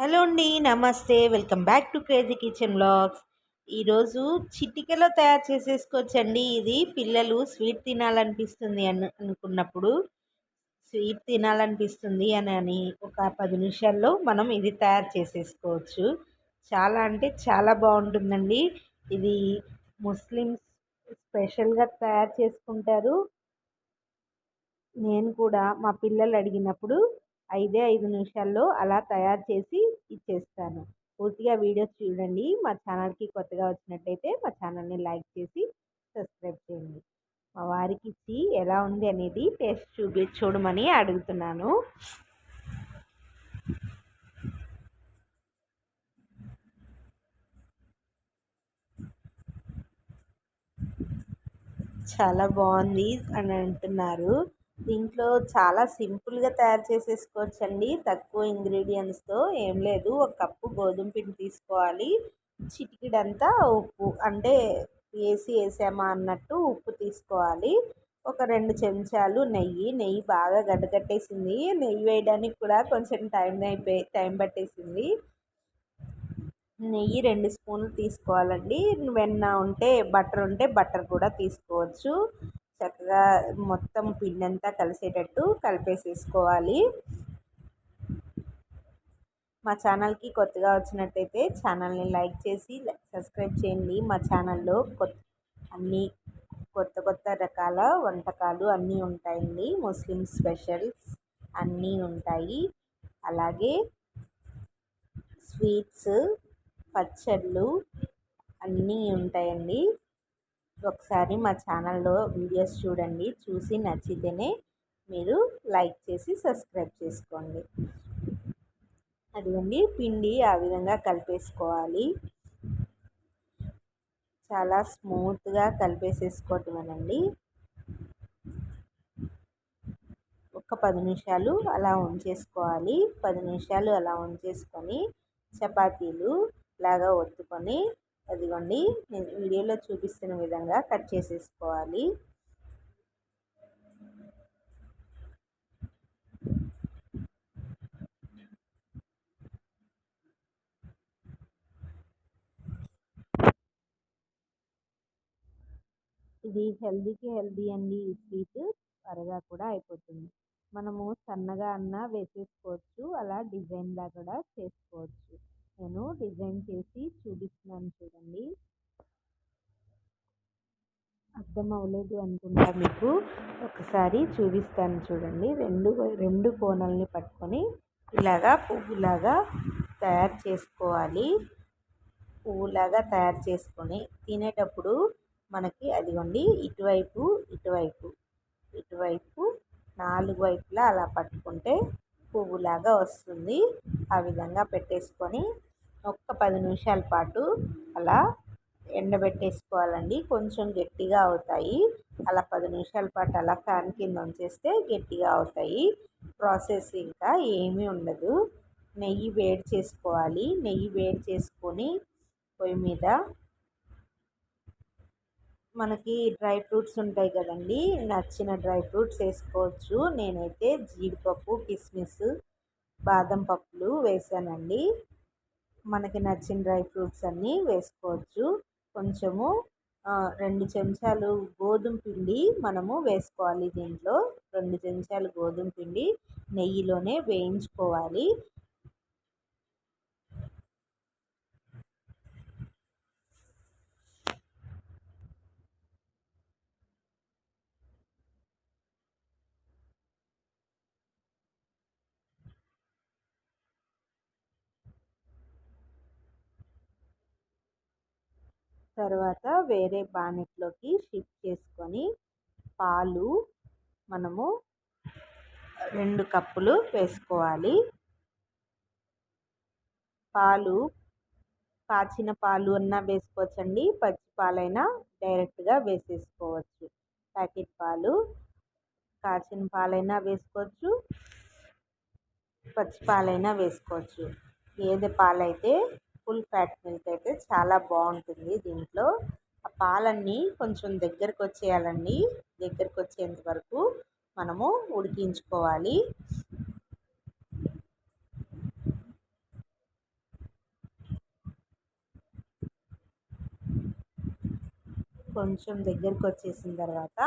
Hello అండి నమస్తే. Welcome back to crazy kitchen blogs ఈరోజు చిటికలో తయారు చేసేసుకోవచ్చండి. ఇది పిల్లలు స్వీట్ తినాలనిపిస్తుంది అని అనుకున్నప్పుడు. స్వీట్ తినాలనిపిస్తుంది అని అని ఒక పది నిమిషాల్లో మనం ఇది తయారు చేసేసుకోవచ్చు. చాలా అంటే చాలా బాగుంటుందండి. ఇది ముస్లిమ్స్ స్పెషల్గా తయారు చేసుకుంటారు. నేను కూడా మా పిల్లలు అడిగినప్పుడు ఐదే ఐదు నిమిషాల్లో అలా తయారు చేసి ఇచ్చేస్తాను. పూర్తిగా వీడియోస్ చూడండి. మా ఛానల్కి కొత్తగా వచ్చినట్టయితే మా ఛానల్ని లైక్ చేసి సబ్స్క్రైబ్ చేయండి. మా వారికి ఇచ్చి ఎలా ఉంది అనేది టేస్ట్ చూపి చూడమని అడుగుతున్నాను. చాలా బాగుంది అని అంటున్నారు. దీంట్లో చాలా సింపుల్గా తయారు చేసేసుకోవచ్చండి. తక్కువ ఇంగ్రీడియంట్స్తో ఏం లేదు. ఒక కప్పు గోధుమ పిండి తీసుకోవాలి. చిటికిడంతా ఉప్పు అంటే వేసి వేసామా అన్నట్టు ఉప్పు తీసుకోవాలి. ఒక రెండు చెంచాలు నెయ్యి. నెయ్యి బాగా గడ్డకట్టేసింది. నెయ్యి వేయడానికి కూడా కొంచెం టైం అయిపోయి టైం పట్టేసింది. నెయ్యి రెండు స్పూన్లు తీసుకోవాలండి. వెన్న ఉంటే బటర్ ఉంటే బటర్ కూడా తీసుకోవచ్చు. చక్కగా మొత్తం పిండి అంతా కలిసేటట్టు కలిపేసేసుకోవాలి. మా ఛానల్కి కొత్తగా వచ్చినట్టయితే ఛానల్ని లైక్ చేసి సబ్స్క్రైబ్ చేయండి. మా ఛానల్లో కొత్త అన్నీ కొత్త కొత్త రకాల వంటకాలు అన్నీ ఉంటాయండి. ముస్లిం స్పెషల్స్ అన్నీ ఉంటాయి. అలాగే స్వీట్స్ పచ్చళ్ళు అన్నీ ఉంటాయండి. ఒకసారి మా ఛానల్లో వీడియోస్ చూడండి. చూసి నచ్చితేనే మీరు లైక్ చేసి సబ్స్క్రైబ్ చేసుకోండి. అదిగోండి పిండి ఆ విధంగా కలిపేసుకోవాలి. చాలా స్మూత్గా కలిపేసేసుకోవటమేనండి. ఒక పది నిమిషాలు అలా ఉంచేసుకోవాలి. పది నిమిషాలు అలా ఉంచేసుకొని చపాతీలు లాగా ఒత్తుకొని అదిగోండి నేను వీడియోలో చూపిస్తున్న విధంగా కట్ చేసేసుకోవాలి. ఇది హెల్దీకి హెల్దీ అండి ఈ స్వీట్ త్వరగా కూడా అయిపోతుంది. మనము సన్నగా అన్న వేసేసుకోవచ్చు అలా డిజైన్లా కూడా చేసుకోవచ్చు. నేను డిజైన్ చేసి చూపిస్తున్నాను చూడండి. అర్థం అవ్వలేదు అనుకుంటా మీకు. ఒకసారి చూపిస్తాను చూడండి. రెండు రెండు కోనల్ని పట్టుకొని ఇలాగా పువ్వులాగా తయారు చేసుకోవాలి. పువ్వులాగా తయారు చేసుకొని తినేటప్పుడు మనకి అదిగోండి ఇటువైపు ఇటువైపు ఇటువైపు నాలుగు వైపులా అలా పట్టుకుంటే పువ్వులాగా వస్తుంది. ఆ విధంగా పెట్టేసుకొని ఒక్క పది నిమిషాల పాటు అలా ఎండబెట్టేసుకోవాలండి. కొంచెం గట్టిగా అవుతాయి. అలా పది నిమిషాల పాటు అలా ఫ్యాన్ కింద ఉంచేస్తే గట్టిగా అవుతాయి. ప్రాసెస్ ఇంకా ఏమీ ఉండదు. నెయ్యి వేడి చేసుకోవాలి. నెయ్యి వేడి చేసుకొని పొయ్యి మీద మనకి డ్రై ఫ్రూట్స్ ఉంటాయి కదండి. నచ్చిన డ్రై ఫ్రూట్స్ వేసుకోవచ్చు. నేనైతే జీడిపప్పు కిస్మిస్ బాదం పప్పులు వేసానండి. మనకి నచ్చిన డ్రై ఫ్రూట్స్ అన్నీ వేసుకోవచ్చు. కొంచెము రెండు చెంచాలు గోధుమ పిండి మనము వేసుకోవాలి దీంట్లో. రెండు చెంచాలు గోధుమ పిండి నెయ్యిలోనే వేయించుకోవాలి. తర్వాత వేరే బాణెట్లోకి షిఫ్ట్ చేసుకొని పాలు మనము రెండు కప్పులు వేసుకోవాలి. పాలు కాచిన పాలు అన్నా వేసుకోవచ్చండి. పచ్చి పాలైనా డైరెక్ట్గా వేసేసుకోవచ్చు. ప్యాకెట్ పాలు కాచిన పాలైనా వేసుకోవచ్చు పచ్చి పాలైనా వేసుకోవచ్చు. ఏది పాలైతే ఫుల్ ఫ్యాట్ మిల్క్ అయితే చాలా బాగుంటుంది దీంట్లో. ఆ పాలన్నీ కొంచెం దగ్గరకు వచ్చేయాలండి. దగ్గరకు వచ్చేంత వరకు మనము ఉడికించుకోవాలి. కొంచెం దగ్గరకు వచ్చేసిన తర్వాత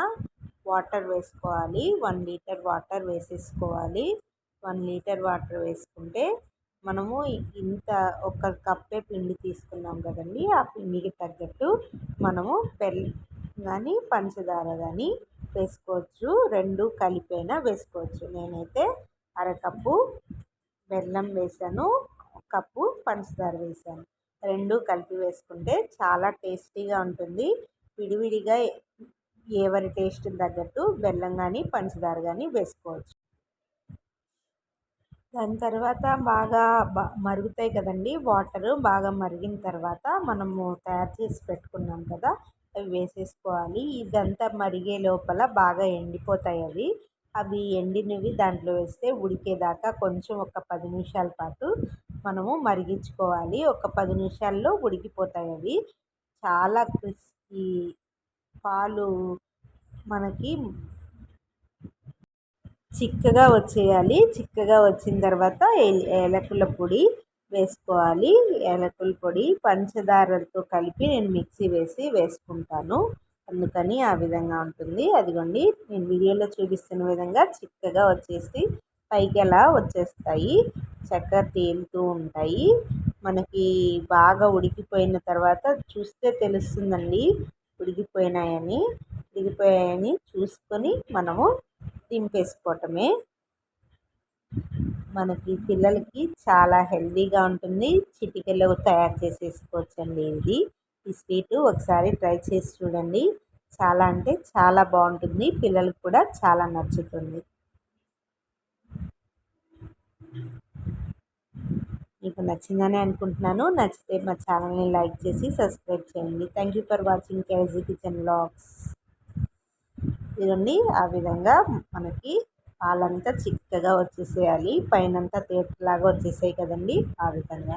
వాటర్ వేసుకోవాలి. వన్ లీటర్ వాటర్ వేసేసుకోవాలి. వన్ లీటర్ వాటర్ వేసుకుంటే మనము ఇంత ఒక కప్పే పిండి తీసుకున్నాం కదండి. ఆ పిండికి తగ్గట్టు మనము బెల్లం కానీ పంచదార కానీ వేసుకోవచ్చు. రెండు కలిపైనా వేసుకోవచ్చు. నేనైతే అరకప్పు బెల్లం వేసాను కప్పు పంచదార వేసాను. రెండు కలిపి వేసుకుంటే చాలా టేస్టీగా ఉంటుంది. విడివిడిగా ఎవరి టేస్ట్ తగ్గట్టు బెల్లం కానీ పంచదార కానీ వేసుకోవచ్చు. దాని తర్వాత బాగా మరుగుతాయి కదండి వాటరు. బాగా మరిగిన తర్వాత మనము తయారు చేసి పెట్టుకున్నాం కదా అవి వేసేసుకోవాలి. ఇదంతా మరిగే లోపల బాగా ఎండిపోతాయి అవి. అవి ఎండినవి దాంట్లో వేస్తే ఉడికేదాకా కొంచెం ఒక పది నిమిషాల పాటు మనము మరిగించుకోవాలి. ఒక పది నిమిషాల్లో ఉడికిపోతాయి అవి. చాలా క్రిస్పీ పాలు మనకి చిక్కగా వచ్చేయాలి. చిక్కగా వచ్చిన తర్వాత ఏలకుల పొడి వేసుకోవాలి. ఏలకుల పొడి పంచదారతో కలిపి నేను మిక్సీ వేసి వేసుకుంటాను. అందుకని ఆ విధంగా ఉంటుంది. అదిగోండి నేను వీడియోలో చూపిస్తున్న విధంగా చిక్కగా వచ్చేసి పైకి అలా వచ్చేస్తాయి. చక్కగా తేలుతూ ఉంటాయి. మనకి బాగా ఉడికిపోయిన తర్వాత చూస్తే తెలుస్తుందండి. ఉడికిపోయినాయని ఉడికిపోయాయని చూసుకొని మనము దింపేసుకోవటమే మనకి పిల్లలకి చాలా హెల్దీగా ఉంటుంది. చిటికెలో తయారు చేసేసుకోవచ్చండి ఇది. ఈ స్వీటు ఒకసారి ట్రై చేసి చూడండి. చాలా అంటే చాలా బాగుంటుంది. పిల్లలకు కూడా చాలా నచ్చుతుంది. మీకు నచ్చిందని అనుకుంటున్నాను. నచ్చితే మా ఛానల్ని లైక్ చేసి సబ్స్క్రైబ్ చేయండి. Thank you for watching KG kitchen blogs ఇదండి ఆ విధంగా మనకి పాలంతా చిక్కగా వచ్చేసేయాలి. పైనంతా తేటలాగా వచ్చేసాయి కదండి ఆ విధంగా.